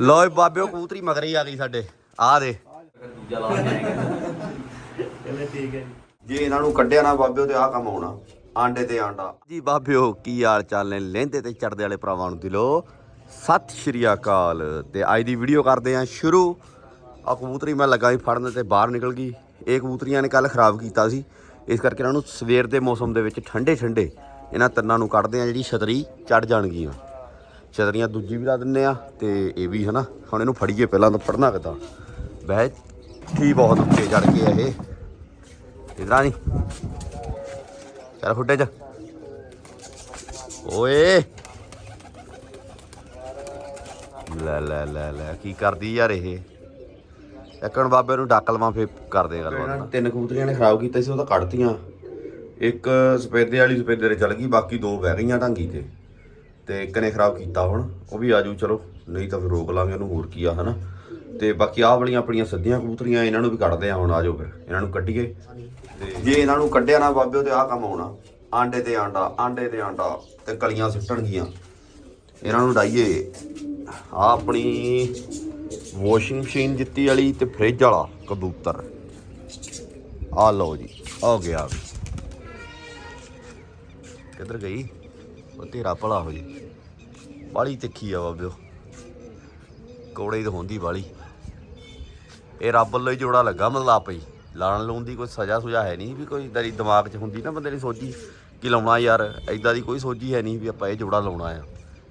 ਲੋ ਬਾਬਿਓ ਕਬੂਤਰੀ ਮਗਰ ਹੀ ਆ ਗਈ ਸਾਡੇ। ਆ ਦੇ। ਦੂਜਾ ਲਾ ਠੀਕ ਹੈ ਜੀ ਜੇ ਇਹਨਾਂ ਨੂੰ ਕੱਢਿਆ ਨਾ ਬਾਬਿਓ ਤੇ ਆਹ ਕੰਮ ਹੋਣਾ। ਆਂਡੇ ਤੇ ਆਂਡਾ। ਜੀ ਬਾਬਿਓ ਕੀ ਹਾਲ ਚਾਲ ਨੇ? ਲਹਿੰਦੇ ਤੇ ਚੜਦੇ ਵਾਲੇ ਭਰਾਵਾਂ ਨੂੰ ਦਿਲੋ ਸਤਿ ਸ਼੍ਰੀ ਅਕਾਲ। ਤੇ ਅੱਜ ਦੀ ਵੀਡੀਓ ਕਰਦੇ ਆਂ ਸ਼ੁਰੂ। ਆ ਕਬੂਤਰੀ ਮੈਂ ਲੱਗਾ ਸੀ ਫੜਨ ਤੇ ਬਾਹਰ ਨਿਕਲ ਗਈ। ਇਹ ਕਬੂਤਰੀਆਂ ਨੇ ਕੱਲ ਖਰਾਬ ਕੀਤਾ ਸੀ। ਇਸ ਕਰਕੇ ਇਹਨਾਂ ਨੂੰ ਸਵੇਰ ਦੇ ਮੌਸਮ ਦੇ ਵਿੱਚ ਠੰਡੇ ਠੰਡੇ ਇਹਨਾਂ ਤਿੰਨਾਂ ਨੂੰ ਕੱਢਦੇ ਆ ਜਿਹੜੀ ਛਤਰੀ ਚੜ ਜਾਣਗੀਆਂ। ਛਤਰੀਆਂ ਦੂਜੀ ਵੀ ਲਾ ਦਿੰਨੇ ਆ ਤੇ ਇਹ ਵੀ ਹਨਾ, ਹੁਣ ਇਹਨੂੰ ਫੜੀਏ ਪਹਿਲਾਂ ਤਾਂ ਫੜਨਾ ਕਿਦਾਂ? ਬਹਿ ਕੀ ਬਹੁਤ ਉੱਤੇ ਚੜ ਕੇ ਆ ਇਹ। ਇਧਰਾਂ ਨਹੀਂ ਚੱਲ ਫੁੱਟੇ ਚ। ਓਏ। ਲੈ ਲੈ ਲੈ ਲੈ, ਕੀ ਕਰਦੀ ਯਾਰ ਇਹ? ਇੱਕਣ ਬਾਬੇ ਨੂੰ ਡੱਕ ਲਵਾਂ, ਫੇਰ ਕਰਦੇ ਗੱਲ ਤਿੰਨ ਕਬੂਤਰੀਆਂ ਨੇ ਖਰਾਬ ਕੀਤਾ ਸੀ, ਉਹ ਤਾਂ ਕੱਢਤੀਆਂ। ਇੱਕ ਸਪੇਦੇ ਵਾਲੀ ਸਪੇਦੇ ਤੇ ਚਲ ਗਈ, ਬਾਕੀ ਦੋ ਬਹਿ ਗਈਆਂ ਢਾਂਗੀ ਤੇ। ਤੇ ਇੱਕ ਨੇ ਖਰਾਬ ਕੀਤਾ ਹੁਣ, ਉਹ ਵੀ ਆਜੂ ਚਲੋ, ਨਹੀਂ ਤਾਂ ਫਿਰ ਰੋਕ ਲਾਂਗੇ ਉਹਨੂੰ, ਹੋਰ ਕੀ ਆ, ਹਨਾ? ਤੇ ਬਾਕੀ ਆਹ ਵਾਲੀਆਂ ਆਪਣੀਆਂ ਸੱਦੀਆਂ ਕਬੂਤਰੀਆਂ, ਇਹਨਾਂ ਨੂੰ ਵੀ ਕੱਢਦੇ ਆ ਹੁਣ ਆਜੋ ਫਿਰ, ਇਹਨਾਂ ਨੂੰ ਕੱਢੀਏ। ਤੇ ਜੇ ਇਹਨਾਂ ਨੂੰ ਕੱਢਿਆ ਨਾ ਬਾਬਿਓ ਤੇ ਆਹ ਕੰਮ ਆਉਣਾ ਆਂਡੇ ਤੇ ਆਂਡਾ, ਆਂਡੇ ਤੇ ਆਂਡਾ, ਤੇ ਕਲੀਆਂ ਸਿੱਟਣਗੀਆਂ। ਇਹਨਾਂ ਨੂੰ ਡਾਈਏ ਆ ਆਪਣੀ ਵਾਸ਼ਿੰਗ ਮਸ਼ੀਨ ਜਿੱਤੀ ਵਾਲੀ ਤੇ ਫ੍ਰਿਜ ਵਾਲਾ ਕਬੂਤਰ। ਆ ਲਓ ਜੀ, ਆ ਗਿਆ ਕਿੱਧਰ ਗਈ? ਉਹ ਤੇਰਾ ਭਲਾ ਹੋ ਜੀ ਬਾਲੀ ਤਿੱਖੀ ਆ ਬਾਬਿਓ। ਕੋੜੇ ਤਾਂ ਹੁੰਦੀ ਬਾਲੀ। ਇਹ ਰੱਬ ਵੱਲੋਂ ਹੀ ਜੋੜਾ ਲੱਗਾ, ਮਤਲਬ ਆਪੇ ਹੀ। ਲਾਣ ਲਾਉਣ ਦੀ ਕੋਈ ਸਜ਼ਾ ਸੁਜਾ ਹੈ ਨਹੀਂ ਵੀ ਕੋਈ ਦਰੀ ਦਿਮਾਗ 'ਚ ਹੁੰਦੀ ਨਾ ਬੰਦੇ ਦੀ ਸੋਚੀ ਕਿ ਲਾਉਣਾ ਯਾਰ ਐਦਾਂ ਦੀ ਕੋਈ ਸੋਚੀ ਹੈ ਨਹੀਂ ਵੀ ਆਪਾਂ ਇਹ ਜੋੜਾ ਲਾਉਣਾ ਆ।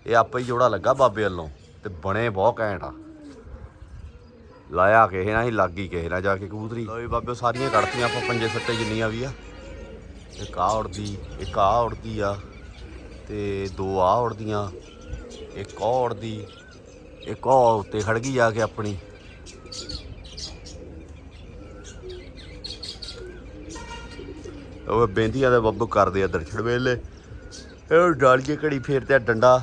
ਇਹ ਆਪੇ ਹੀ ਜੋੜਾ ਲੱਗਾ ਬਾਬੇ ਵੱਲੋਂ ਤੇ ਬਣੇ ਬਹੁਤ ਘੈਂਟ ਆ। ਲਾਇਆ ਕਿਸੇ ਨਾਲ ਹੀ, ਲੱਗ ਕਿਸੇ ਨਾਲ ਜਾ ਕੇ ਕਬੂਤਰੀ। ਲੋ ਬਾਬੇ ਸਾਰੀਆਂ ਕੱਢਤੀਆਂ ਆਪਾਂ, ਪੰਜੇ ਸੱਤੇ ਜਿੰਨੀਆਂ ਵੀ ਆ। ਇੱਕ ਆ ਉੜਦੀ ਇੱਕ ਆ ਉੜਦੀ ਆ। ਤੇ ਦੋ ਆ ਉੜਦੀਆਂ ਇੱਕ ਆ ਉੜਦੀ ਇੱਕ ਆ ਉੱਤੇ ਖੜ ਗਈ ਜਾ ਕੇ ਆਪਣੀ। ਉਹ ਬੇਂਦੀਆਂ ਦੇ ਬੱਬੂ ਕਰਦੇ ਆ ਦਰਛੜ ਵੇਲੇ। ਇਹ ਡਾਲੀਏ ਘੜੀ ਫੇਰਦੇ ਆ ਡੰਡਾ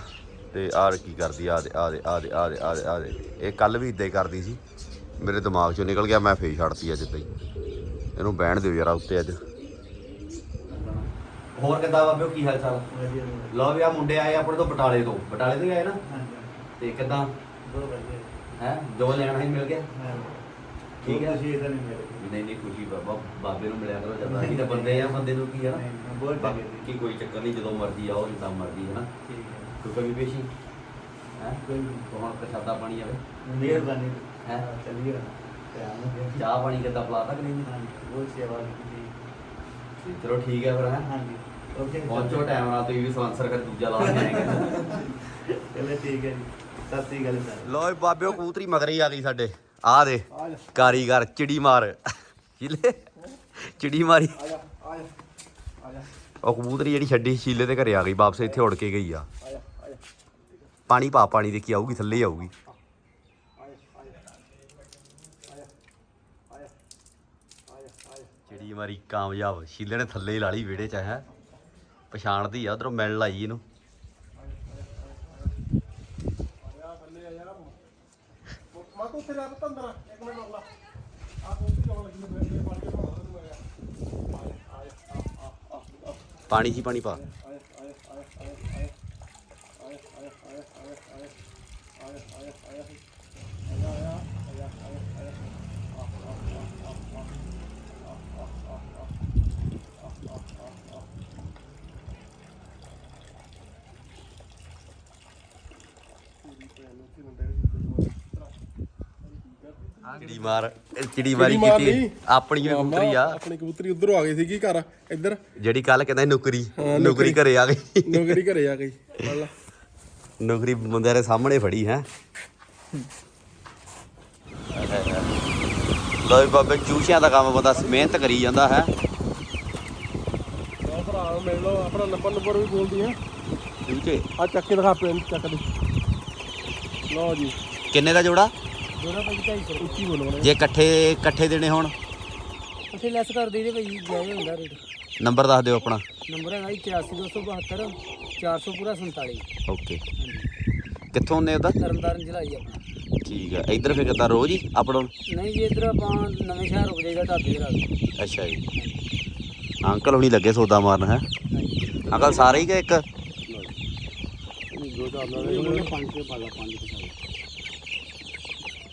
ਤੇ ਆਰ ਕੀ ਕਰਦੀ ਆ ਦੇ ਆ ਦੇ ਆ ਦੇ ਆ ਦੇ ਆ ਦੇ ਆ ਦੇ। ਇਹ ਕੱਲ ਵੀ ਇਦਾਂ ਹੀ ਕਰਦੀ ਸੀ। ਮੇਰੇ ਦਿਮਾਗ ਚੋਂ ਨਿਕਲ ਗਿਆ, ਮੈਂ ਫੇਰ ਛੱਡਤੀ ਅੱਜ ਤੇ ਇਹਨੂੰ ਬਹਿਣ ਦਿਓ ਯਾਰ ਉੱਤੇ ਅੱਜ। ਹੋਰ ਕਿੱਦਾਂ ਬਾਬਿਓ ਕੀ ਹਾਲ ਚਾਲ? ਵਧੀਆ ਜੀ। ਲਓ ਵੀ ਆ ਮੁੰਡੇ ਆਏ ਆਪਣੇ ਤੋਂ ਬਟਾਲੇ ਤੋਂ। ਬਟਾਲੇ ਤੋਂ ਹੀ ਆਏ ਨਾ? ਹਾਂਜੀ। ਤੇ ਕਿੱਦਾਂ? ਬਹੁਤ ਵਧੀਆ। ਹੈ? ਜੋ ਲੈਣਾ ਹੀ ਮਿਲ ਗਿਆ? ਠੀਕ ਹੈ। ਤੁਸੀਂ ਇਹਦਾ ਨਹੀਂ ਮੇਰੇ ਨਹੀਂ ਨਹੀਂ ਖੁਸ਼ੀ ਬਾਬਾ। ਬਾਬੇ ਨੂੰ ਮਿਲਿਆ ਕਰੋ ਜਦੋਂ। ਅਸੀਂ ਤਾਂ ਬੰਦੇ ਆ ਬੰਦੇ ਨੂੰ ਕੀ ਆ ਨਾ? ਨਹੀਂ, ਬਹੁਤ ਚੰਗੇ ਜੀ। ਬਾਕੀ ਕੋਈ ਚੱਕਰ ਨਹੀਂ ਜਦੋਂ ਮਰਜ਼ੀ ਆਓ ਜਿੱਦਾਂ ਮਰਜ਼ੀ ਹੈ ਨਾ? ਠੀਕ ਹੈ। ਕੋਈ ਕਮੀ ਪੇਸ਼ੀ? ਹੈ? ਕੋਈ ਨਹੀਂ। ਪ੍ਰਸ਼ਾਦਾ ਪਾਣੀ ਆਵੇ? ਮਿਹਰਬਾਨੀ। ਹੈਂ? ਤੇ ਆਵਾਂਗੇ ਚਾਹ ਪਾਣੀ ਕਿੱਦਾਂ ਪਲਾਤਾ ਕਿ ਨਹੀਂ? ਹਾਂਜੀ ਬਹੁਤ ਸੇਵਾ ਕੀਤੀ। ਚਲੋ ਠੀਕ ਹੈ ਫਿਰ ਹੈ? ਹਾਂਜੀ। ਓਕੇ ਪਹੁੰਚੋ ਟਾਈਮ ਨਾਲ ਤੁਸੀਂ ਵੀ ਸਪਾਂਸਰ ਕਰ ਦੂਜਾ ਲਾ ਆਏਗਾ ਚਲੇ ਠੀਕ ਹੈ ਜੀ ਸਤਿ ਸ੍ਰੀ ਅਕਾਲ ਸਰ ਲੋ ਬਾਬਿਓ ਕਬੂਤਰੀ ਮਗਰ ਆ ਗਈ ਸਾਡੇ। ਆ ਦੇ ਕਾਰੀਗਰ ਚਿੜੀ ਮਾਰ। ਚਿਲੇ ਚਿੜੀ ਮਾਰੀ। ਆ ਜਾ ਆ ਜਾ ਆ ਜਾ ਉਹ ਕਬੂਤਰੀ ਜਿਹੜੀ ਛੱਡੀ ਸ਼ੀਲੇ ਦੇ ਘਰੇ ਆ ਗਈ ਵਾਪਸ ਇੱਥੇ ਉੜ ਕੇ ਗਈ ਆ। ਆ ਜਾ ਆ ਜਾ ਪਾਣੀ ਪਾ ਪਾਣੀ ਦੇਖੀ ਆਊਗੀ ਥੱਲੇ ਹੀ ਆਊਗੀ। ਚਿੜੀ ਮਾਰੀ ਕਾਮਯਾਬ ਸ਼ੀਲੇ ਨੇ ਥੱਲੇ ਹੀ ਲਾ ਲਈ ਵਿਹੜੇ ਚ ਹੈ। ਪਛਾਣਦੀ ਆ, ਉਧਰੋਂ ਮਿਲ ਲਾਈ ਇਹਨੂੰ। ਪਾਣੀ ਤੂੰ ਪਾਣੀ ਪਾ। ਇੱਕ ਮਿੰਟ ਰੁਕ ਲਾ ਆ ਕੋਠੀ ਲਾਉਣ ਲੱਗੀ ਮੈਂ ਮੇਰੇ ਪਾਣੀ ਦੇ ਭਾਅ ਨੂੰ ਆਇਆ ਪਾਣੀ ਹੀ ਪਾਣੀ ਪਾ ਚਿੜੀ ਮਾਰ ਚਿੜੀ ਮਾਰੀ ਕੀਤੀ ਨਹੀਂ। ਆਪਣੀ ਹੀ ਕਬੂਤਰੀ ਆ। ਆਪਣੀ ਕਬੂਤਰੀ ਉਧਰੋਂ ਆ ਗਈ ਸੀਗੀ ਘਰ ਇੱਧਰ। ਜਿਹੜੀ ਕੱਲ ਕਹਿੰਦਾ ਸੀ ਨੌਕਰੀ ਨੌਕਰੀ ਘਰੇ ਆ ਗਈ। ਨੌਕਰੀ ਘਰੇ ਆ ਗਈ। ਲਾ। ਨੌਕਰੀ ਬੰਦਿਆਂ ਦੇ ਸਾਹਮਣੇ ਫੜੀ ਹੈ। ਲੋ ਬਾਬੇ ਚੂਸ਼ਿਆਂ ਦਾ ਕੰਮ ਬੰਦਾ ਮਿਹਨਤ ਕਰੀ ਜਾਂਦਾ ਹੈ। ਲਓ ਭਰਾ ਮਿਲ ਲਓ ਆਪਣਾ ਨੰਬਰ ਨੰਬਰ ਵੀ ਬੋਲਦੀ ਆ ਚੂਚੇ ਆ ਚੱਕ ਕੇ ਦਿਖਾ ਪੈਨ ਚੱਕ ਦੇ। ਲਓ ਜੀ। ਕਿੰਨੇ ਦਾ ਜੋੜਾ? ਦੋਨਾਂ ਭਾਈ ਉੱਚੀ ਬੋਲੋ ਜੇ ਇਕੱਠੇ ਇਕੱਠੇ ਦੇਣੇ ਹੋਣ। ਉੱਥੇ ਲੈਸ ਕਰ ਦੇਈਏ ਭਾਈ ਜਾਇਜ਼ ਹੁੰਦਾ ਰੇਟ ਨੰਬਰ ਦੱਸ ਦਿਓ ਆਪਣਾ। ਨੰਬਰ ਹੈਗਾ ਜੀ 84272 400 ਪੂਰਾ 47 ਓਕੇ। ਕਿੱਥੋਂ ਨੇ ਉਹਦਾ ਤਰਨਤਾਰਨ ਜ਼ਿਲ੍ਹਾ ਜੀ ਆਪਣਾ। ਠੀਕ ਹੈ। ਇੱਧਰ ਫਿਰ ਕਿੱਦਾਂ ਰੋਜ਼ ਹੀ ਡਾਊਨ ਨਹੀਂ ਜੀ ਇੱਧਰ ਆਪਾਂ ਨਵੇਂ ਸ਼ਹਿਰ ਰੁਕ ਜਾਈਦਾ ਢਾਬੇ ਦੇ ਰਾਤ ਅੱਛਾ ਜੀ। ਅੰਕਲ ਹੁਣੀ ਲੱਗੇ ਸੌਦਾ ਮਾਰਨ ਹੈ? ਅੰਕਲ ਸਾਰੇ ਹੀ ਕਿ ਇੱਕ? ਦੋ ਨਾਲ ਪੰਜ ਕੇ ਪਾਲਾ ਪੰਜ ਕੇ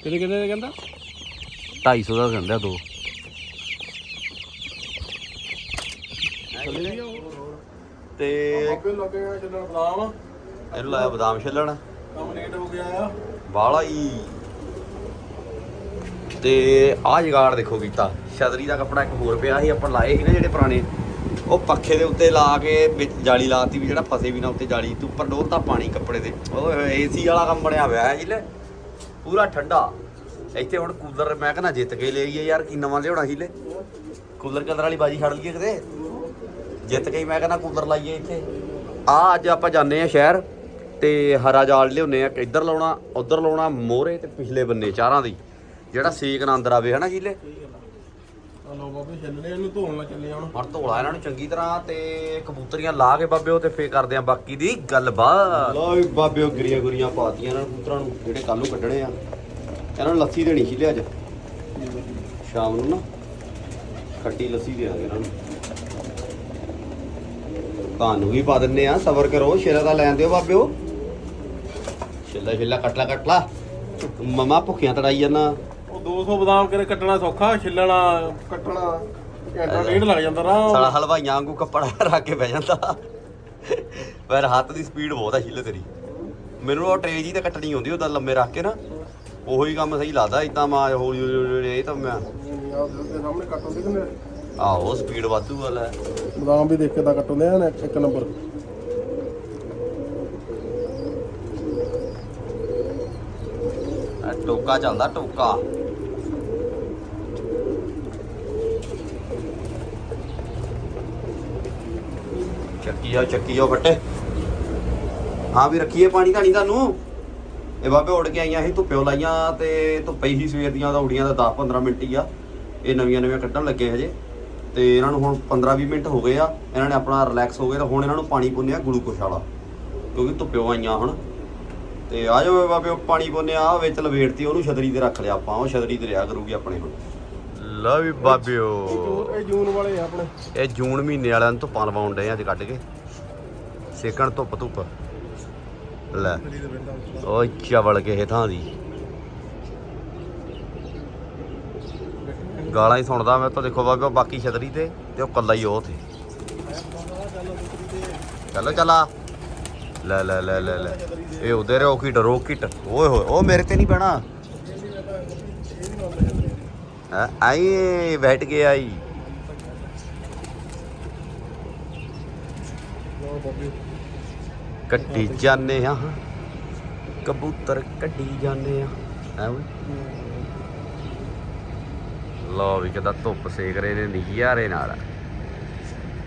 ਕਿਹਦੇ ਕਿਹਦੇ ਦੇ ਕਹਿੰਦਾ? 250 ਦਾ ਕਹਿੰਦਾ ਦੋ। ਉਹ। ਤੇ ਆਪੇ ਲੱਗੇਗਾ ਚੱਲਣ ਬਦਾਮ? ਇਹਨੂੰ ਲਾਇਆ ਬਦਾਮ ਛਿੱਲਣ। ਕੰਮ ਹੋ ਗਿਆ ਆ। ਬਾਲਾ ਹੀ। ਤੇ ਆਹ ਜਗਾੜ ਦੇਖੋ ਕੀਤਾ। ਛਤਰੀ ਦਾ ਕੱਪੜਾ ਇੱਕ ਹੋਰ ਪਿਆ ਸੀ ਆਪਾਂ ਲਾਏ ਸੀ ਨਾ ਜਿਹੜੇ ਪੁਰਾਣੇ। ਉਹ ਪੱਖੇ ਦੇ ਉੱਤੇ ਲਾ ਕੇ ਵਿੱਚ ਜਾਲੀ ਲਾਤੀ ਵੀ ਜਿਹੜਾ ਫਸੇ ਵੀ ਨਾ ਉੱਤੇ ਜਾਲੀ। ਤੇ ਉੱਪਰ ਡੋਲਤਾ ਪਾਣੀ ਕੱਪੜੇ ਦੇ। ਓਏ ਏਸੀ ਵਾਲਾ ਕੰਮ ਬਣਿਆ ਹੋਇਆ ਹੈ ਜਿਲੇ ਪੂਰਾ ਠੰਡਾ। ਇੱਥੇ ਹੁਣ ਕੂਲਰ, ਮੈਂ ਕਹਿੰਦਾ ਜਿੱਤ ਕੇ ਲੈ ਆਈਏ ਯਾਰ, ਕੀ ਨਵਾਂ ਲਿਆਉਣਾ ਸੀ ਲੈ ਕੂਲਰ ਕਲਰ ਵਾਲੀ ਬਾਜੀ ਛੱਡ ਲਈਏ ਕਿਤੇ? ਜਿੱਤ ਕੇ ਮੈਂ ਕਹਿੰਦਾ ਕੂਲਰ ਲਾਈਏ ਇੱਥੇ। ਆ ਅੱਜ ਆਪਾਂ ਜਾਂਦੇ ਆ ਸ਼ਹਿਰ ਤੇ ਹਰਾ ਜਾਲ ਲਿਆਉਨੇ ਆ ਇੱਧਰ ਲਾਉਣਾ, ਉੱਧਰ ਲਾਉਣਾ, ਮੋਹਰੇ ਤੇ ਪਿਛਲੇ ਬੰਨੇ ਚਾਰਾਂ ਦੀ। ਜਿਹੜਾ ਸੇਕ ਨਾ ਅੰਦਰ ਆਵੇ ਹਨਾ ਜੀਲੇ ਆ ਲੋ ਬਾਬੇ ਚੱਲਣੇ ਇਹਨੂੰ ਧੋਣ ਲੱਗ ਚੱਲੇ ਹੁਣ। ਹੁਣ ਧੋਲਾ ਇਹਨਾਂ ਨੂੰ ਚੰਗੀ ਤਰ੍ਹਾਂ ਤੇ ਕਬੂਤਰੀਆਂ ਲਾ ਕੇ ਬਾਬਿਓ ਤੇ ਫੇਰ ਕਰਦੇ ਆ ਬਾਕੀ ਦੀ ਗੱਲਬਾਤ। ਲੋ ਬਾਬਿਓ ਗਰੀਆਂ ਗੁਰੀਆਂ ਪਾਤੀਆਂ ਇਹਨਾਂ ਕਬੂਤਰਾਂ ਨੂੰ ਜਿਹੜੇ ਕੱਲ ਨੂੰ ਕੱਢਣੇ ਆ। ਇਹਨਾਂ ਨੂੰ ਲੱਸੀ ਦੇਣੀ ਸੀ ਅੱਜ ਸ਼ਾਮ ਨੂੰ ਨਾ ਖੱਟੀ ਲੱਸੀ ਦੇਾਂਗੇ ਇਹਨਾਂ ਨੂੰ। ਤੁਹਾਨੂੰ ਵੀ ਪਾ ਦਿੰਨੇ ਆ ਸਬਰ ਕਰੋ ਸ਼ੇਰਾ ਦਾ ਲੈਣ ਦਿਓ ਬਾਬਿਓ ਛਿੱਲਾ ਛਿੱਲਾ ਮਮਾ ਭੁੱਖੀਆਂ ਤੜਾਈ ਉਹ 200 ਬਦਾਮ ਕਰੇ ਕੱਟਣਾ ਸੌਖਾ ਛਿੱਲਣਾ ਕੱਟਣਾ ਘੰਟਾ ਡੇਢ ਲੱਗ ਜਾਂਦਾ ਸਾਲਾ ਹਲਵਾਈਆਂ ਵਾਂਗੂ ਕੱਪੜਾ ਰੱਖ ਕੇ ਬਹਿ ਜਾਂਦਾ। ਪਰ ਹੱਥ ਦੀ ਸਪੀਡ ਬਹੁਤ ਆ ਹਿੱਲੇ ਤੇਰੀ। ਮੈਨੂੰ ਉਹ ਟਰੇ ਜੀ ਤੇ ਕੱਟਣੀ ਹੁੰਦੀ ਉਹਦਾ ਲੰਮੇ ਰੱਖ ਕੇ ਨਾ ਉਹੀ ਕੰਮ ਸਹੀ ਲੱਗਦਾ ਇਦਾਂ ਮਾ ਹੌਲੀ ਹੌਲੀ ਹੌਲੀ ਇਹ ਤਾਂ ਮੈਂ ਆ ਦੇ ਸਾਹਮਣੇ ਆਹੋ ਸਪੀਡ ਵਾਧੂ ਵਾਲਾ ਹੈ। ਬਦਾਮ ਵੀ ਦੇਖ ਕੇ ਤਾਂ ਕੱਟਉਂਦੇ ਆ ਨਾ ਇੱਕ- ਇੱਕ ਨੰਬਰ। ਇਹ ਟੋਕਾ ਚੱਲਦਾ ਟੋਕਾ। ਚੱਕੀ ਜਾਓ ਚੱਕੀ ਜਾਓ ਫੱਟੇ। ਹਾਂ ਵੀ ਰੱਖੀਏ ਪਾਣੀ ਧਾਣੀ ਤੁਹਾਨੂੰ। ਇਹ ਬਾਬੇ ਉੜ ਕੇ ਆਈਆਂ ਸੀ, ਧੁੱਪਿਓ ਲਾਈਆਂ ਤੇ ਧੁੱਪੇ ਹੀ ਸਵੇਰ ਦੀਆਂ ਦਾ ਉੜੀਆਂ ਦਾ 10 15 ਮਿੰਟ ਹੀ ਆ। ਇਹ ਨਵੀਆਂ ਨਵੀਆਂ ਕੱਢਣ ਲੱਗੇ ਹਜੇ। ਤੇ ਇਹਨਾਂ ਨੂੰ ਹੁਣ 15 20 ਮਿੰਟ ਹੋ ਗਏ ਆ। ਇਹਨਾਂ ਨੇ ਆਪਣਾ ਰਿਲੈਕਸ ਹੋ ਗਏ ਤਾਂ ਹੁਣ ਇਹਨਾਂ ਨੂੰ ਪਾਣੀ ਪੁੰਨਿਆ ਗਲੂਕੋਸ਼ ਵਾਲਾ, ਕਿਉਂਕਿ ਧੁੱਪਿਓ ਆਈਆਂ ਹੁਣ। ਤੇ ਆ ਜਾਓ ਬਾਬੇ ਪਾਣੀ ਪੁੰਨਿਆ ਆ ਵਿੱਚ ਲਵੇੜਤੀ, ਉਹਨੂੰ ਛਤਰੀ ਤੇ ਰੱਖ ਲਿਆ ਆਪਾਂ, ਉਹ ਛਤਰੀ ਤੇ ਰਿਆ ਕਰੂਗੀ ਆਪਣੇ ਹੁਣ ਲਓ ਵੀ ਬਾਬਿਓ ਇਹ ਜੂਨ ਵਾਲੇ ਆ ਆਪਣੇ। ਇਹ ਜੂਨ ਮਹੀਨੇ ਵਾਲਿਆਂ ਨੂੰ ਧੁੱਪਾਂ ਲਵਾਉਣ ਡਏ ਆ ਅੱਜ ਕੱਢ ਕੇ। ਸੇਕਣ ਧੁੱਪ ਧੁੱਪ। ਲੈ। ਉਹ ਚਵਲ ਕਿਸੇ ਥਾਂ ਦੀ। ਗਾਲਾਂ ਹੀ ਸੁਣਦਾ ਮੈਂ ਤਾਂ ਦੇਖੋ ਬਾਬਾ ਬਾਕੀ ਛਤਰੀ ਤੇ ਤੇ ਉਹ ਕੱਲਾ ਹੀ ਉਹ ਤੇ ਚਲੋ ਚਲਾ ਲੈ ਲੈ ਲੈ ਲੈ ਲੈ। ਇਹ ਉਧਰ ਰੋਕਿਟ ਰੋਕਿਟ। ਓਏ ਹੋਏ ਉਹ ਮੇਰੇ ਤੇ ਨਹੀਂ ਪੈਣਾ। ਹੈਂ? ਆਈ ਬੈਠ ਗਿਆ ਆਈ। ਲੋ ਆ, ਕਬੂਤਰ ਕੱਢੀ ਜਾਂਦੇ ਆ। ਐ ਓਏ ਲੋ ਵੀ ਕਿਦਾ ਧੁੱਪ ਸੇਕ ਰਹੇ ਨੇ ਨਜ਼ਾਰੇ ਨਾਲ।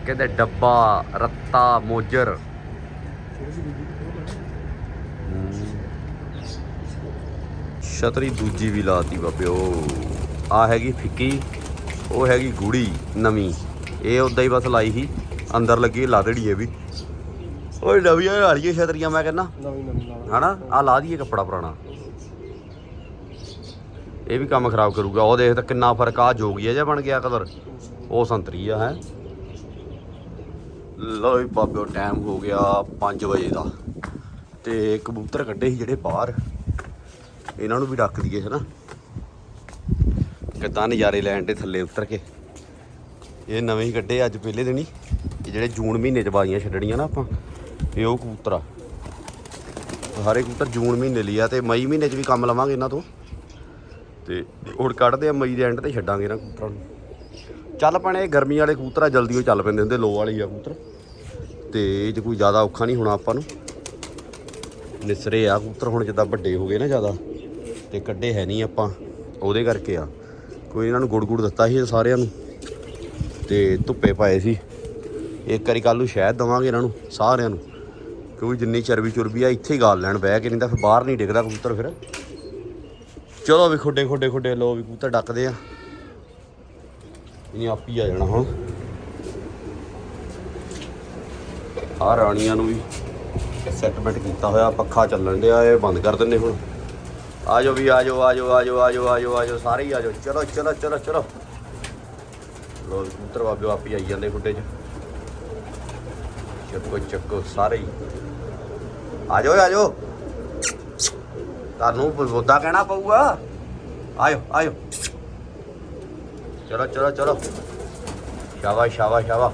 ਕਹਿੰਦੇ ਡੱਬਾ, ਰੱਤਾ, ਮੋਜਰ। ਛਤਰੀ ਦੂਜੀ ਵੀ ਲਾਤੀ ਬਾਬਿਓ। ਆ ਹੈਗੀ ਫਿੱਕੀ ਉਹ ਹੈਗੀ ਗੂੜੀ ਨਵੀਂ। ਇਹ ਉਦਾਂ ਹੀ ਬਸ ਲਾਈ ਸੀ ਅੰਦਰ ਲੱਗੀ ਲਾ ਦੇੜੀ ਇਹ ਵੀ। ਓਏ ਨਵੀਆਂ ਵਾਲੀਆਂ ਛਤਰੀਆਂ ਮੈਂ ਕਹਿੰਦਾ। ਨਵੀਂ ਨਵੀਂ ਹਨਾ? ਆ ਲਾ ਦਈਏ ਕੱਪੜਾ ਪੁਰਾਣਾ। ਇਹ ਵੀ ਕੰਮ ਖਰਾਬ ਕਰੂਗਾ। ਉਹ ਦੇਖ ਤਾਂ ਕਿੰਨਾ ਫ਼ਰਕ ਆ ਜੋਗੀਆ ਜਿਹਾ ਬਣ ਗਿਆ ਕਲਰ। ਉਹ ਸੰਤਰੀ ਆ ਹੈ। ਲੋ ਬਾਬਿਓ ਟਾਈਮ ਹੋ ਗਿਆ 5 ਵਜੇ ਦਾ। ਤੇ ਕਬੂਤਰ ਕੱਢੇ ਸੀ ਜਿਹੜੇ ਬਾਹਰ। ਇਹਨਾਂ ਨੂੰ ਵੀ ਰੱਖ ਦਈਏ ਹਨਾ? ਕਿੱਦਾਂ ਨਜ਼ਾਰੇ ਲੈਣ ਦੇ ਥੱਲੇ ਉਤਰ ਕੇ। ਇਹ ਨਵੇਂ ਹੀ ਕੱਢੇ ਅੱਜ ਪਹਿਲੇ ਦਿਨ ਹੀ। ਇਹ ਜਿਹੜੇ ਜੂਨ ਮਹੀਨੇ ਚ ਬਾਜ਼ੀਆਂ ਛੱਡਣੀਆਂ ਨਾ ਆਪਾਂ, ਇਹ ਉਹ ਕਬੂਤਰ ਆ। ਸਾਰੇ ਕਬੂਤਰ ਜੂਨ ਮਹੀਨੇ ਲਈ ਆ ਤੇ ਮਈ ਮਹੀਨੇ 'ਚ ਵੀ ਕੰਮ ਲਵਾਂਗੇ ਇਹਨਾਂ ਤੋਂ। ਤੇ ਹੁਣ ਕੱਢਦੇ ਆ, ਮਈ ਦੇ ਐਂਡ ਤੇ ਛੱਡਾਂਗੇ ਇਹਨਾਂ ਕਬੂਤਰਾਂ ਨੂੰ। ਚੱਲ ਪਣੇ ਗਰਮੀ ਵਾਲੇ ਕਬੂਤਰ ਆ, ਜਲਦੀ ਉਹ ਚੱਲ ਪੈਂਦੇ ਹੁੰਦੇ, ਲੋ ਵਾਲੇ ਆ ਕਬੂਤਰ। ਤੇ ਇਹ 'ਚ ਕੋਈ ਜ਼ਿਆਦਾ ਔਖਾ ਨਹੀਂ ਹੋਣਾ ਆਪਾਂ ਨੂੰ। ਨਿਸਰੇ ਆ ਕਬੂਤਰ ਹੁਣ ਜਿੱਦਾਂ ਵੱਡੇ ਹੋ ਗਏ ਨਾ ਜ਼ਿਆਦਾ, ਤੇ ਕੱਢੇ ਹੈ ਨਹੀਂ ਆਪਾਂ, ਉਹਦੇ ਕਰਕੇ ਆ। ਕੋਈ ਇਹਨਾਂ ਨੂੰ ਗੁੜ ਗੁੜ ਦਿੱਤਾ ਸੀ ਸਾਰਿਆਂ ਨੂੰ। ਤੇ ਧੁੱਪੇ ਪਾਏ ਸੀ। ਇੱਕ ਵਾਰੀ ਕੱਲ ਨੂੰ ਸ਼ਹਿਦ ਦਵਾਂਗੇ ਇਹਨਾਂ ਨੂੰ, ਸਾਰਿਆਂ ਨੂੰ। ਕਿਉਂਕਿ ਜਿੰਨੀ ਚਰਬੀ ਚੁਰਬੀ ਆ, ਇੱਥੇ ਹੀ ਗਾਲ ਲੈਣ ਬਹਿ ਕੇ, ਨਹੀਂ ਤਾਂ ਫਿਰ ਬਾਹਰ ਨਹੀਂ ਡਿੱਗਦਾ ਕਬੂਤਰ ਫਿਰ। ਚਲੋ ਵੀ ਖੁੱਡੇ ਖੁੱਡੇ ਖੁੱਡੇ ਲੋ ਵੀ ਕਬੂਤਰ ਡੱਕਦੇ ਆ। ਇਹਨੇ ਆਪ ਹੀ ਆ ਜਾਣਾ ਹੁਣ। ਆ ਰਾਣੀਆਂ ਨੂੰ ਵੀ ਸੈਟਮੈਂਟ ਕੀਤਾ ਹੋਇਆ, ਪੱਖਾ ਚੱਲਣ ਡਿਆ, ਇਹ ਬੰਦ ਕਰ ਦਿੰਨੇ ਹੁਣ। ਆ ਜਾਓ ਵੀ ਆ ਜਾਓ ਆ ਜਾਓ ਆ ਜਾਓ ਆ ਜਾਓ ਆ ਜਾਓ ਆ ਜਾਓ ਸਾਰੇ ਹੀ ਆ ਜਾਓ ਚਲੋ ਚਲੋ ਚਲੋ ਚਲੋ। ਲੋ ਵੀ ਕਬੂਤਰ ਬਾਬਿਓ ਆਈ ਜਾਂਦੇ ਖੁੱਡੇ 'ਚ। ਚੱਕੋ ਚੱਕੋ, ਸਾਰੇ ਹੀ। ਆ ਜਾਓ ਆ ਜਾਓ ਤੁਹਾਨੂੰ ਬੋਦਾ ਕਹਿਣਾ ਪਊਗਾ। ਆਇਓ ਆਇਓ। ਚਲੋ ਚਲੋ ਚਲੋ। ਸ਼ਾਬਾਸ਼ ਸ਼ਾਬਾਸ਼ ਸ਼ਾਵਾ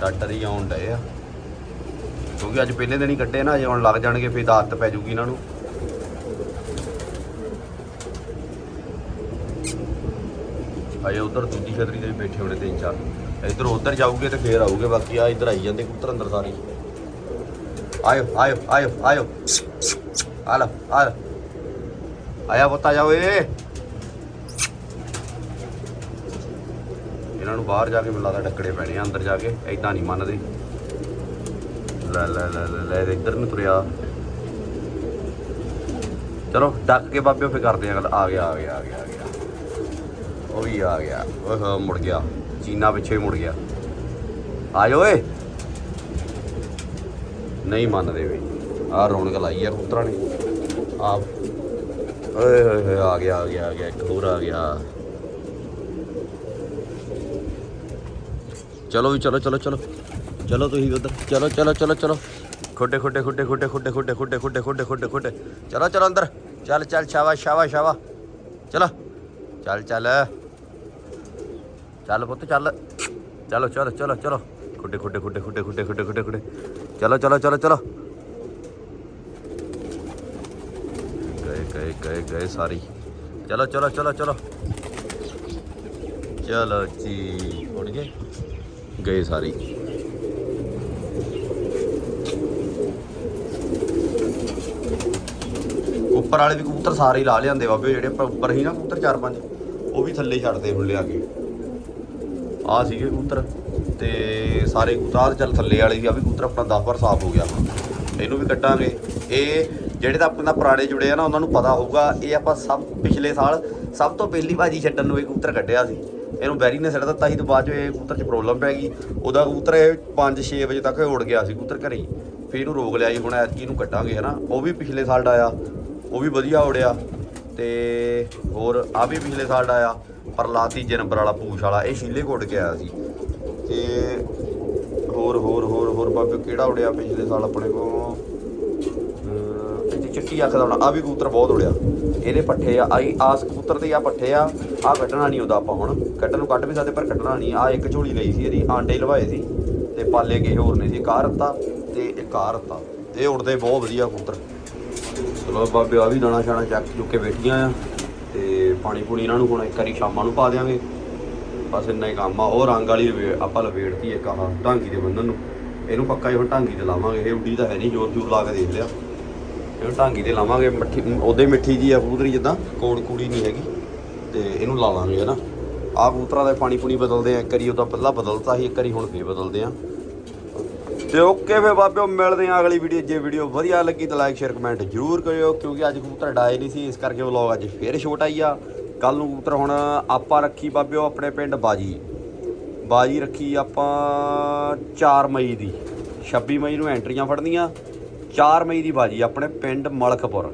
ਡਾਕਟਰ ਹੀ ਆਉਣ ਡਏ ਆ। ਕਿਉਂਕਿ ਅੱਜ ਪਹਿਲੇ ਦਿਨ ਹੀ ਕੱਟੇ ਨਾ, ਜੇ ਹੁਣ ਲੱਗ ਜਾਣਗੇ, ਫਿਰ ਆਦਤ ਪੈ ਜੂਗੀ ਇਹਨਾਂ ਨੂੰ। ਅਜੇ ਉਧਰ ਦੂਜੀ ਛਤਰੀ ਤੇ ਵੀ ਬੈਠੇ ਹੋਣੇ ਤਿੰਨ ਚਾਰ। ਇੱਧਰ ਉਧਰ ਜਾਊਗੇ ਤੇ ਫੇਰ ਆਊਗੇ, ਬਾਕੀ ਆ ਇੱਧਰ ਆਈ ਜਾਂਦੇ ਕਬੂਤਰ ਅੰਦਰ ਸਾਰੇ। ਆਇਓ ਆਇਓ ਆਇਓ ਆਇਓ। ਆ ਲਓ ਆਇਆ ਬਤਾ ਜਾਓ ਏ ਇਹਨਾਂ ਨੂੰ ਬਾਹਰ ਜਾ ਕੇ ਮੈਨੂੰ ਲੱਗਦਾ ਟੱਕੜੇ ਪੈਣੇ ਆ ਅੰਦਰ ਜਾ ਕੇ ਐਦਾਂ ਨਹੀਂ ਮੰਨਦੇ। ਲੈ ਲੈ ਲੈ ਲੈ ਲੈ ਇੱਧਰ ਨੂੰ ਤੁਰਿਆ। ਚਲੋ, ਡੱਕ ਕੇ ਬਾਬਿਓ ਫੇ ਕਰਦੇ ਆ ਗੱਲ। ਆ ਗਿਆ ਆ ਗਿਆ ਆ ਗਿਆ ਆ ਗਿਆ। ਉਹ ਵੀ ਆ ਗਿਆ। ਓਏ ਮੁੜ ਗਿਆ। ਚੀਨਾ ਪਿੱਛੇ ਮੁੜ ਗਿਆ। ਆ ਜਾ ਓਏ। ਨਹੀਂ ਮੰਨਦੇ ਵੀ। ਆ ਰੌਣਕ ਲਾਈ ਆ ਕਬੂਤਰਾਂ ਨੇ। ਆ ਓਏ ਹੋਏ ਹੋਏ, ਆ ਗਿਆ ਆ ਗਿਆ ਆ ਗਿਆ। ਇੱਕ ਹੋਰ ਆ ਗਿਆ। ਚਲੋ ਵੀ, ਚਲੋ ਚਲੋ ਚਲੋ। ਚਲੋ ਤੁਸੀਂ ਉਧਰ ਚਲੋ ਚਲੋ ਚਲੋ ਚਲੋ ਖੋਟੇ ਖੋਟੇ ਖੋਟੇ ਖੋਟੇ ਖੋਟੇ ਖੋਟੇ ਖੋਟੇ ਖੋਟੇ ਖੋਟੇ ਖੋਟੇ ਖੋਟੇ ਚਲੋ ਚਲੋ ਅੰਦਰ ਚੱਲ ਚੱਲ ਸ਼ਾਵਾ ਸ਼ਾਵਾ ਸ਼ਾਵਾ ਚਲੋ ਚੱਲ ਚੱਲ ਚੱਲ ਪੁੱਤ ਚੱਲ ਚਲੋ ਚਲੋ ਚਲੋ ਚਲੋ ਖੋਟੇ ਖੋਟੇ ਖੋਟੇ ਖੋਟੇ ਖੋਟੇ ਖੋਟੇ ਖੋਟੇ ਖੋਟੇ ਚਲੋ ਚਲੋ ਚਲੋ ਚਲੋ ਗਏ ਗਏ ਗਏ ਗਏ ਸਾਰੀ ਚਲੋ ਚਲੋ ਚਲੋ ਚਲੋ ਚਲੋ ਜੀ ਉੜ ਗਏ ਗਏ ਸਾਰੀ ਉੱਪਰ ਵਾਲੇ ਵੀ ਕਬੂਤਰ ਸਾਰੇ ਹੀ ਲਾ ਲਿਆਂਦੇ ਬਾਬੇ, ਜਿਹੜੇ ਉੱਪਰ ਹੀ ਨਾ ਕਬੂਤਰ ਚਾਰ ਪੰਜ, ਉਹ ਵੀ ਥੱਲੇ ਛੱਡਦੇ ਹੁਣ ਲਿਆ ਕੇ। ਆ ਸੀਗੇ ਕਬੂਤਰ ਤੇ ਸਾਰੇ ਕਬੂਤਰ ਚੱਲ ਥੱਲੇ ਵਾਲੇ ਸੀ ਆ ਵੀ ਕਬੂਤਰ ਆਪਣਾ 10 ਵਾਰ ਸਾਫ਼ ਹੋ ਗਿਆ। ਇਹਨੂੰ ਵੀ ਕੱਟਾਂਗੇ ਇਹ ਜਿਹੜੇ ਤਾਂ ਆਪਣਾ ਪੁਰਾਣੇ ਜੁੜੇ ਆ ਨਾ, ਉਹਨਾਂ ਨੂੰ ਪਤਾ ਹੋਊਗਾ, ਇਹ ਆਪਾਂ ਸਭ ਪਿਛਲੇ ਸਾਲ ਸਭ ਤੋਂ ਪਹਿਲੀ ਬਾਜੀ ਛੱਡਣ ਨੂੰ ਇਹ ਕਬੂਤਰ ਕੱਢਿਆ ਸੀ। ਇਹਨੂੰ ਬੈਰੀ ਨੇ ਛੱਡ ਦਿੱਤਾ ਸੀ ਤੇ ਬਾਅਦ 'ਚ ਇਹ ਕਬੂਤਰ 'ਚ ਪ੍ਰੋਬਲਮ ਪੈ ਗਈ। ਉਹਦਾ ਕਬੂਤਰ ਇਹ 5-6 ਵਜੇ ਤੱਕ ਉੜ ਗਿਆ ਸੀ ਕਬੂਤਰ ਘਰੇ ਫਿਰ ਇਹਨੂੰ ਰੋਕ ਲਿਆ ਜੀ, ਹੁਣ ਐਤਕੀ ਇਹਨੂੰ ਕੱਟਾਂਗੇ ਹਨਾ। ਉਹ ਵੀ ਪਿਛਲੇ ਸਾਲ ਦਾ ਆਇਆ ਉਹ ਵੀ ਵਧੀਆ ਉੜਿਆ। ਤੇ ਹੋਰ ਆ ਵੀ ਪਿਛਲੇ ਸਾਲ ਦਾ ਆਇਆ ਪਰਲਾਤੀ ਜਨਬਰ ਵਾਲਾ ਪੂਛ ਵਾਲਾ, ਇਹ ਸ਼ੀਲੇ ਕੋਟ ਕੇ ਆਇਆ ਸੀ। ਤੇ ਹੋਰ ਹੋਰ ਹੋਰ ਹੋਰ ਬਾਬੇ ਕਿਹੜਾ ਉੜਿਆ ਪਿਛਲੇ ਸਾਲ ਆਪਣੇ ਕੋ ਇੱਥੇ ਚਿੱਟੀ ਅੱਖ ਦਾ ਹੋਣਾ ਆ ਵੀ ਕਬੂਤਰ ਬਹੁਤ ਉੜਿਆ। ਇਹਦੇ ਪੱਠੇ ਆ ਆਈ ਆਸ ਕਬੂਤਰ ਦੇ ਆ ਪੱਠੇ ਆ ਆ ਕੱਢਣਾ ਨਹੀਂ ਉਹਦਾ ਆਪਾਂ ਹੁਣ। ਕੱਢਣ ਨੂੰ ਕੱਢ ਵੀ ਸਕਦੇ, ਪਰ ਕੱਢਣਾ ਨਹੀਂ। ਆ ਇੱਕ ਝੋਲੀ ਲਈ ਸੀ ਇਹਦੀ, ਆਂਡੇ ਲਵਾਏ ਸੀ। ਤੇ ਪਾਲੇ ਕਿਸੇ ਹੋਰ ਨੇ ਸੀ ਕਾਰ ਰੱਤਾ। ਤੇ ਇੱਕ ਕਾਰ ਰੱਤਾ ਇਹ ਉੜਦੇ ਬਹੁਤ ਵਧੀਆ ਕਬੂਤਰ। ਚਲੋ ਬਾਬੇ ਆ ਵੀ ਦਾਣਾ ਛਾਣਾ ਚੱਕ ਚੁੱਕ ਕੇ ਬੈਠੀਆਂ ਆ ਤੇ ਪਾਣੀ ਪੂਣੀ ਇਹਨਾਂ ਨੂੰ ਹੁਣ ਇੱਕ ਵਾਰੀ ਸ਼ਾਮਾਂ ਨੂੰ ਪਾ ਦਿਆਂਗੇ। ਬਸ ਇੰਨਾ ਹੀ ਕੰਮ ਆ। ਉਹ ਰੰਗ ਵਾਲੀ ਲਵੇ- ਆਪਾਂ ਲਵੇੜਤੀ ਇੱਕ ਆਹ ਢਾਂਗੀ ਦੇ ਬੰਨਣ ਨੂੰ। ਇਹਨੂੰ ਪੱਕਾ ਹੀ ਹੁਣ ਢਾਂਗੀ ਤੇ ਲਾਵਾਂਗੇ। ਇਹ ਉੱਡੀ ਤਾਂ ਹੈ ਨਹੀਂ ਜ਼ੋਰ ਜ਼ੋਰ ਲਾ ਕੇ ਦੇਖ ਲਿਆ। ਇਹਨੂੰ ਢਾਂਗੀ ਤੇ ਲਾਵਾਂਗੇ। ਮੱਠੀ ਉਹਦੇ ਮਿੱਠੀ ਜੀ ਆ ਕਬੂਤਰੀ ਜਿੱਦਾਂ, ਕੋੜ ਕੂੜੀ ਨਹੀਂ ਹੈਗੀ। ਤੇ ਇਹਨੂੰ ਲਾ ਲਾਂਗੇ ਹਨਾ। ਆਹ ਕਬੂਤਰਾਂ ਦਾ ਪਾਣੀ ਪੂਣੀ ਬਦਲਦੇ ਆ। ਇੱਕ ਵਾਰੀ ਉਹਦਾ ਪਹਿਲਾਂ ਬਦਲਤਾ ਸੀ, ਇੱਕ ਵਾਰੀ ਹੁਣ ਫੇਰ ਬਦਲਦੇ ਆ। ਤੇ ਓਕੇ ਫੇ ਬਾਬਿਓ, ਮਿਲਦੇ ਆ ਅਗਲੀ ਵੀਡੀਓ ਜੇ ਵੀਡੀਓ ਵਧੀਆ ਲੱਗੀ ਤਾਂ ਲਾਈਕ ਸ਼ੇਅਰ ਕਮੈਂਟ ਜ਼ਰੂਰ ਕਰਿਓ, ਕਿਉਂਕਿ ਅੱਜ ਕਬੂਤਰ ਡਾਏ ਨਹੀਂ ਸੀ। ਇਸ ਕਰਕੇ ਵਲੌਗ ਅੱਜ ਫੇਰ ਛੋਟ ਆਈ ਆ। ਕੱਲ ਨੂੰ ਕਬੂਤਰ ਹੁਣ ਆਪਾਂ ਰੱਖੀ ਬਾਬਿਓ ਆਪਣੇ ਪਿੰਡ ਬਾਜੀ। ਬਾਜੀ ਰੱਖੀ ਆਪਾਂ 4 ਮਈ ਦੀ। 26 ਮਈ ਨੂੰ ਐਂਟਰੀਆਂ ਫੜਨੀਆਂ। 4 ਮਈ ਦੀ ਬਾਜੀ ਆਪਣੇ ਪਿੰਡ ਮਲਕਪੁਰ।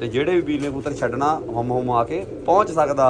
ਤੇ ਜਿਹੜੇ ਵੀ ਵੀਰ ਨੇ ਕਬੂਤਰ ਛੱਡਣਾ, ਹਮ ਹਮ ਆ ਕੇ ਪਹੁੰਚ ਸਕਦਾ।